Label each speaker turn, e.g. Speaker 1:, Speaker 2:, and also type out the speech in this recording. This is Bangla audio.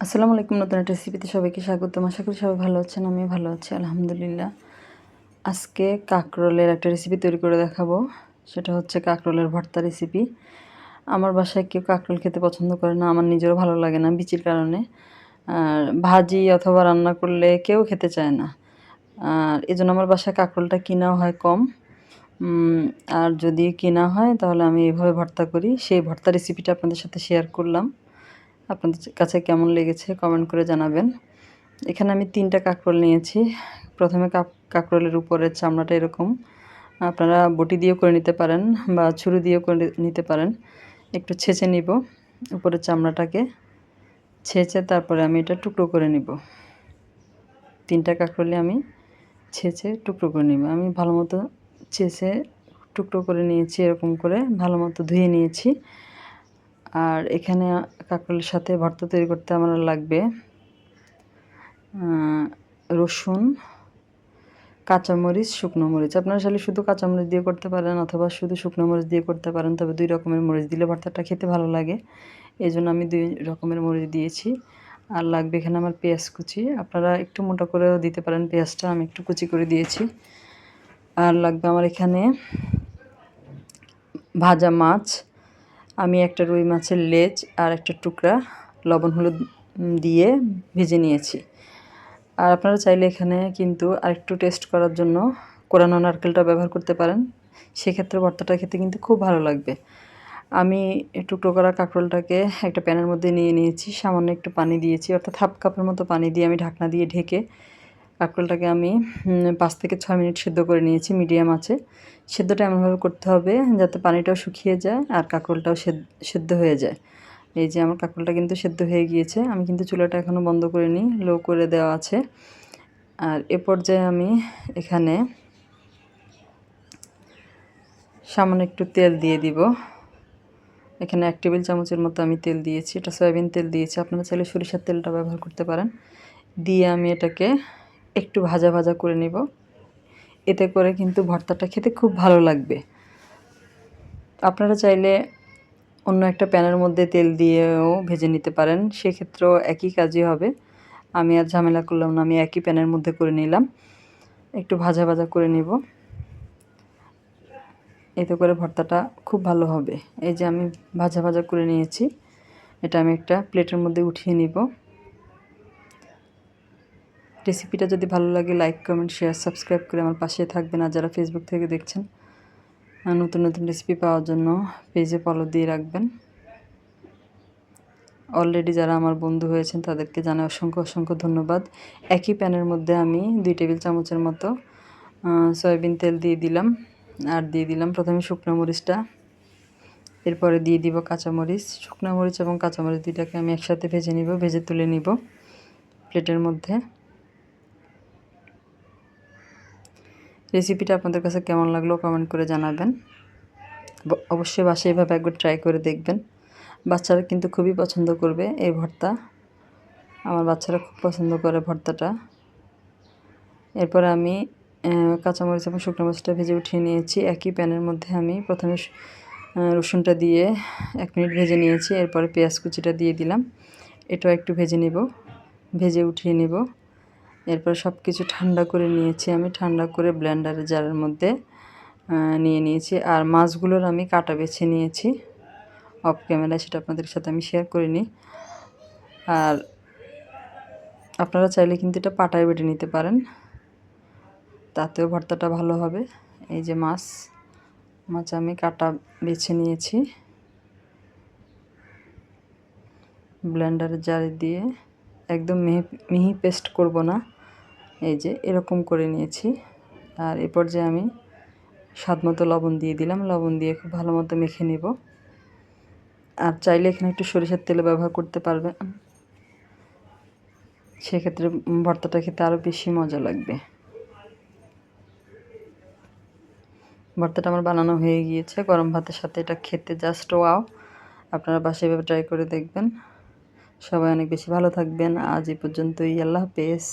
Speaker 1: আসসালামু আলাইকুম, নতুন একটা রেসিপিতে সবাইকে স্বাগতম। আশা করি সবাই ভালো আছেন আমি ভালো আছি, আলহামদুলিল্লাহ। আজকে কাকরোলের একটা রেসিপি তৈরি করে দেখাবো। সেটা হচ্ছে কাকরোলের ভর্তা রেসিপি আমার বাসায় কেউ কাকরোল খেতে পছন্দ করে না, আমার নিজেরও ভালো লাগে না বিচির কারণে। আর ভাজি অথবা রান্না করলে কেউ খেতে চায় না। আর এই জন্য আমার বাসায় কাকরোলটা কিনাও হয় কম। আর যদি কিনা হয়, তাহলে আমি এইভাবে ভর্তা করি। সেই ভর্তা রেসিপিটা আপনাদের সাথে শেয়ার করলাম। আপনাদের কাছে কেমন লেগেছে কমেন্ট করে জানাবেন। এখানে আমি তিনটা কাঁকরোল নিয়েছি। প্রথমে কাঁকরোলের উপরের চামড়াটা এরকম। আপনারা বটি দিয়েও করে নিতে পারেন বা ছুরি দিয়েও করে নিতে পারেন। একটু ছেঁচে নিব উপরের চামড়াটাকে। ছেঁচে তারপরে আমি এটা টুকরো করে নিব। তিনটা কাঁকরোলে আমি ছেঁচে টুকরো করে নিব। আমি ভালো মতো ছেঁচে টুকরো করে নিয়েছি, এরকম করে ভালো মতো ধুয়ে নিয়েছি। আর এখানে কাঁকরোলের সাথে ভর্তা তৈরি করতে আমার লাগবে রসুন, কাঁচামরিচ, শুকনো মরিচ। আপনারা চাইলে শুধু কাঁচামরিচ দিয়ে করতে পারেন অথবা শুধু শুকনো মরিচ দিয়ে করতে পারেন, তবে দুই রকমের মরিচ দিলে ভর্তাটা খেতে ভালো লাগে। এই জন্য আমি দুই রকমের মরিচ দিয়েছি। আর লাগবে এখানে আমার পেঁয়াজ কুচি। আপনারা একটু মোটা করেও দিতে পারেন পেঁয়াজটা, আমি একটু কুচি করে দিয়েছি। আর লাগবে আমার এখানে ভাজা মাছ আমি একটা রুই মাছের লেজ আর একটা টুকরা লবণ হলুদ দিয়ে ভেজে নিয়েছি। আর আপনারা চাইলে এখানে কিন্তু আরেকটু টেস্ট করার জন্য কোরানো নারকেলটা ব্যবহার করতে পারেন। সেক্ষেত্রে ভর্তাটা খেতে কিন্তু খুব ভালো লাগবে। আমি টুকরো করা কাঁকরোলটাকে একটা প্যানের মধ্যে নিয়ে নিয়েছি, সামান্য একটু পানি দিয়েছি, অর্থাৎ হাফ কাপের মতো পানি দিয়ে আমি ঢাকনা দিয়ে ঢেকে কাঁকরোলটাকে আমি পাঁচ থেকে ছয় মিনিট সেদ্ধ করে নিয়েছি, মিডিয়াম আছে। সেদ্ধটা এমনভাবে করতে হবে যাতে পানিটাও শুকিয়ে যায় আর কাঁকরোলটাও সেদ্ধ হয়ে যায়। এই যে আমার কাঁকরোলটা কিন্তু সেদ্ধ হয়ে গিয়েছে, আমি কিন্তু চুলাটা এখনও বন্ধ করে নিই লো করে দেওয়া আছে। আর এ পর্যায়ে আমি এখানে সামান্য একটু তেল দিয়ে দিব। এখানে এক টেবিল চামচের মতো আমি তেল দিয়েছি, এটা সয়াবিন তেল দিয়েছি, আপনারা চাইলে সরিষার তেলটা ব্যবহার করতে পারেন। দিয়ে আমি এটাকে একটু ভাজা ভাজা করে নিব। এতে করে কিন্তু ভর্তাটা খেতে খুব ভালো লাগবে। আপনারা চাইলে অন্য একটা প্যানের মধ্যে তেল দিয়েও ভেজে নিতে পারেন, সেক্ষেত্রেও একই কাজই হবে। আমি আর ঝামেলা করলাম না, আমি একই প্যানের মধ্যে করে নিলাম। একটু ভাজা ভাজা করে নিব। এতে করে ভর্তাটা খুব ভালো হবে। এই যে আমি ভাজা ভাজা করে নিয়েছি, এটা আমি একটা প্লেটের মধ্যে উঠিয়ে নিব। রেসিপিটা যদি ভালো লাগে লাইক কমেন্ট শেয়ার সাবস্ক্রাইব করে আমার পাশে থাকবেন। আর যারা ফেসবুক থেকে দেখছেন নতুন নতুন রেসিপি পাওয়ার জন্য পেজে ফলো দিয়ে রাখবেন। অলরেডি যারা আমার বন্ধু হয়েছেন, তাদেরকে জানাই অসংখ্য অসংখ্য ধন্যবাদ। একই প্যানের মধ্যে আমি দুই টেবিল চামচের মতো সয়াবিন তেল দিয়ে দিলাম, আর দিয়ে দিলাম প্রথমে শুকনো মরিচটা। এরপরে দিয়ে দিব কাঁচামরিচ। শুকনো মরিচ এবং কাঁচামরিচ দুইটাকে আমি একসাথে ভেজে নিব, ভেজে তুলে নিব প্লেটের মধ্যে। রেসিপিটা আপনাদের কাছে কেমন লাগল কমেন্ট করে জানাবেন। অবশ্যই বাসায় এভাবে একবার ট্রাই করে দেখবেন। বাচ্চারা কিন্তু খুবই পছন্দ করবে এই ভর্তা। আমার বাচ্চারা খুব পছন্দ করে ভর্তাটা। এরপর আমি কাঁচামরিচ এবং শুকনো মরিচটা ভেজে উঠিয়ে নিয়েছি। একই প্যানের মধ্যে আমি প্রথমে রসুনটা দিয়ে এক মিনিট ভেজে নিয়েছি। এরপরে পেঁয়াজ কুচিটা দিয়ে দিলাম। এটাও একটু ভেজে নেব। ভেজে উঠিয়ে নেব। এরপর সব কিছু ঠান্ডা করে নিয়েছি আমি, ঠান্ডা করে ব্লেন্ডারের জারের মধ্যে নিয়ে নিয়েছি। আর মাছগুলোর আমি কাটা বেছে নিয়েছি। অফ ক্যামেরায় সেটা আপনাদের সাথে আমি শেয়ার করিনি। আর আপনারা চাইলে কিন্তু এটা পাটায় বেটে নিতে পারেন। তাতেও ভর্তাটা ভালো হবে। এই যে মাছ মাছ আমি কাটা বেছে নিয়েছি। ব্লেন্ডারের জারে দিয়ে একদম মিহি মিহি পেস্ট করব না। এই যে এরকম করে নিয়েছি। আর এ পর্যায়ে আমি স্বাদ মতো লবণ দিয়ে দিলাম। লবণ দিয়ে খুব ভালো মতো মেখে নেব। আর চাইলে এখানে একটু সরিষার তেলে ব্যবহার করতে পারবেন সেক্ষেত্রে ভর্তাটা খেতে আরও বেশি মজা লাগবে। ভর্তাটা আমার বানানো হয়ে গিয়েছে। গরম ভাতের সাথে এটা খেতে জাস্ট ওয়াও আপনারা বাসায় এভাবে ট্রাই করে দেখবেন। সবাই অনেক বেশি ভালো থাকবেন। আজ এই পর্যন্তই। আল্লাহ হাফেজ।